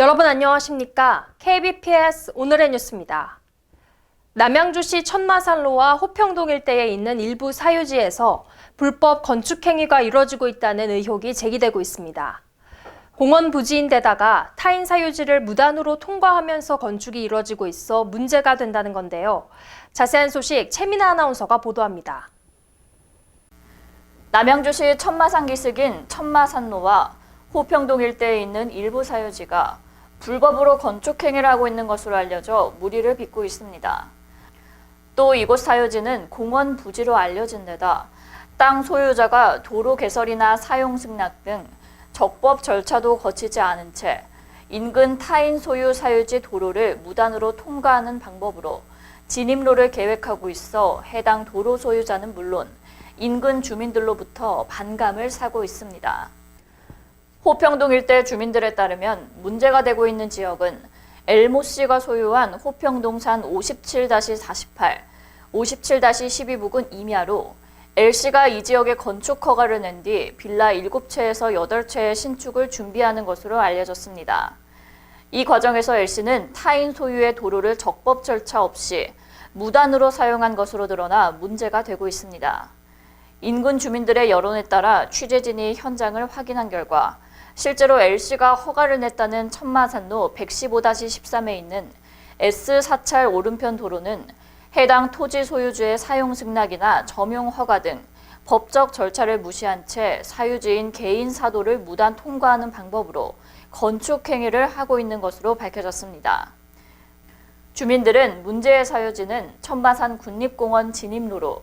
여러분 안녕하십니까? KBPS 오늘의 뉴스입니다. 남양주시 천마산로와 호평동 일대에 있는 일부 사유지에서 불법 건축 행위가 이뤄지고 있다는 의혹이 제기되고 있습니다. 공원 부지인데다가 타인 사유지를 무단으로 통과하면서 건축이 이뤄지고 있어 문제가 된다는 건데요. 자세한 소식 최민아 아나운서가 보도합니다. 남양주시 천마산 기슭인 천마산로와 호평동 일대에 있는 일부 사유지가 불법으로 건축 행위를 하고 있는 것으로 알려져 무리를 빚고 있습니다. 또 이곳 사유지는 공원 부지로 알려진 데다 땅 소유자가 도로 개설이나 사용 승낙 등 적법 절차도 거치지 않은 채 인근 타인 소유 사유지 도로를 무단으로 통과하는 방법으로 진입로를 계획하고 있어 해당 도로 소유자는 물론 인근 주민들로부터 반감을 사고 있습니다. 호평동 일대 주민들에 따르면 문제가 되고 있는 지역은 엘모 씨가 소유한 호평동산 57-48, 57-12 부근 임야로 엘 씨가 이 지역에 건축 허가를 낸 뒤 빌라 7채에서 8채의 신축을 준비하는 것으로 알려졌습니다. 이 과정에서 엘 씨는 타인 소유의 도로를 적법 절차 없이 무단으로 사용한 것으로 드러나 문제가 되고 있습니다. 인근 주민들의 여론에 따라 취재진이 현장을 확인한 결과 실제로 L씨가 허가를 냈다는 천마산로 115-13에 있는 S4찰 오른편 도로는 해당 토지 소유주의 사용 승낙이나 점용 허가 등 법적 절차를 무시한 채 사유지인 개인 사도를 무단 통과하는 방법으로 건축 행위를 하고 있는 것으로 밝혀졌습니다. 주민들은 문제의 사유지는 천마산 국립공원 진입로로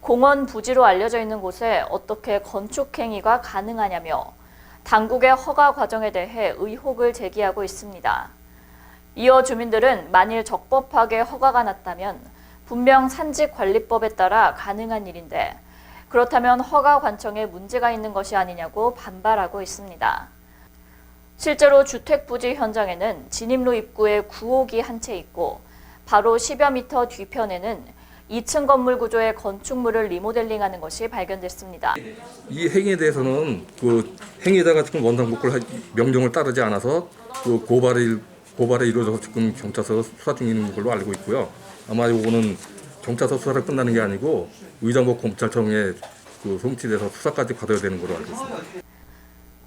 공원 부지로 알려져 있는 곳에 어떻게 건축 행위가 가능하냐며 당국의 허가 과정에 대해 의혹을 제기하고 있습니다. 이어 주민들은 만일 적법하게 허가가 났다면 분명 산지 관리법에 따라 가능한 일인데 그렇다면 허가 관청에 문제가 있는 것이 아니냐고 반발하고 있습니다. 실제로 주택 부지 현장에는 진입로 입구에 구옥이 한 채 있고 바로 10여 미터 뒤편에는 2층 건물 구조의 건축물을 리모델링하는 것이 발견됐습니다. 이 행위에 대해서는 그 행위자가 지금 원상 복구를 할 명령을 따르지 않아서 그 고발이 고발에 이루어져서 지금 경찰서 수사 있는 걸로 알고 있고요. 아마 요거는 경찰서 수사가 끝나는 게 아니고 의정부 검찰청에 그 송치돼서 수사까지 받아야 되는 걸로 알고 있습니다.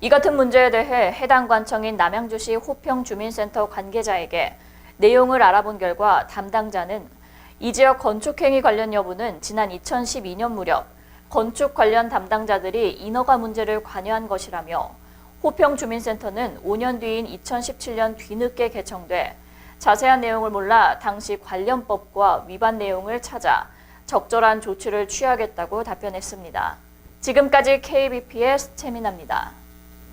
이 같은 문제에 대해 해당 관청인 남양주시 호평 주민센터 관계자에게 내용을 알아본 결과 담당자는 이 지역 건축행위 관련 여부는 지난 2012년 무렵 건축 관련 담당자들이 인허가 문제를 관여한 것이라며 호평 주민센터는 5년 뒤인 2017년 뒤늦게 개청돼 자세한 내용을 몰라 당시 관련법과 위반 내용을 찾아 적절한 조치를 취하겠다고 답변했습니다. 지금까지 KBP의 최민아입니다.